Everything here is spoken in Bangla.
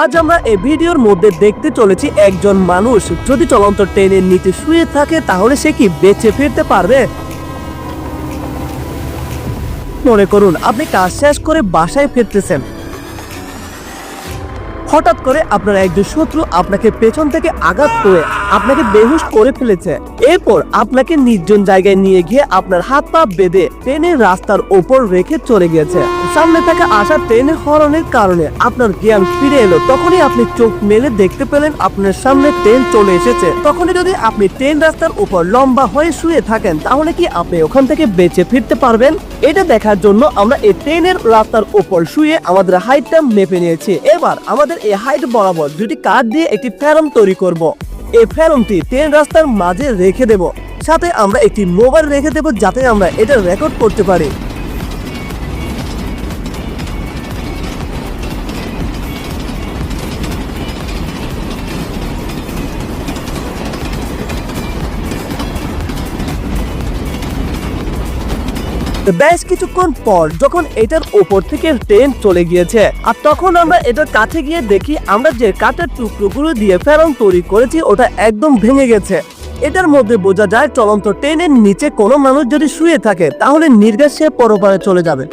আজ আমরা এই ভিডিওর মধ্যে দেখতে চলেছি একজন মানুষ। যদি চলন্ত ট্রেনের নিচে শুয়ে থাকে, তাহলে সে কি বেঁচে ফিরতে পারবে? মনে করুন, আপনি কাজ শেষ করে বাসায় ফিরতেছেন। হঠাৎ করে আপনার একজন শত্রু আপনাকে পেছন থেকে আঘাত করে আপনাকে বেহুশ করে ফেলেছে। এরপর আপনাকে নির্জন জায়গায় নিয়ে গিয়ে আপনার হাত পা বেঁধে ট্রেনের রাস্তার ওপর রেখে চলে গেছে সামনে থেকে আসা ট্রেনের হরনের কারণে আপনার জ্ঞান ফিরে এলো। তখনই আপনি চোখ মেলে দেখতে পেলেন আপনার সামনে ট্রেন চলে এসেছে। তখনই যদি আপনি ট্রেন রাস্তার উপর লম্বা হয়ে শুয়ে থাকেন, তাহলে কি আপনি ওখান থেকে বেঁচে ফিরতে পারবেন? এটা দেখার জন্য আমরা এই ট্রেনের রাস্তার উপর শুয়ে আমাদের হাইটটা মেপে নিয়েছি। এবার আমাদের এই হাইট বরাবর দুটি কাঠ দিয়ে একটি ফেরম তৈরি করব। এই ফেরমটি ট্রেন রাস্তার মাঝে রেখে দেব। সাথে আমরা একটি মোবাইল রেখে দেব যাতে আমরা এটা রেকর্ড করতে পারি। বেশ কিছুক্ষণ পর যখন এটার উপর থেকে ট্রেন চলে গিয়েছে, আর তখন আমরা এটার কাছে গিয়ে দেখি আমরা যে কাঠের টুকরোগুলো দিয়ে ফেরন তৈরি করেছি, ওটা একদম ভেঙে গেছে। এটার মধ্যে বোঝা যায় চলন্ত ট্রেনের নিচে কোনো মানুষ যদি শুয়ে থাকে, তাহলে নির্গাত সে পরপারে চলে যাবে।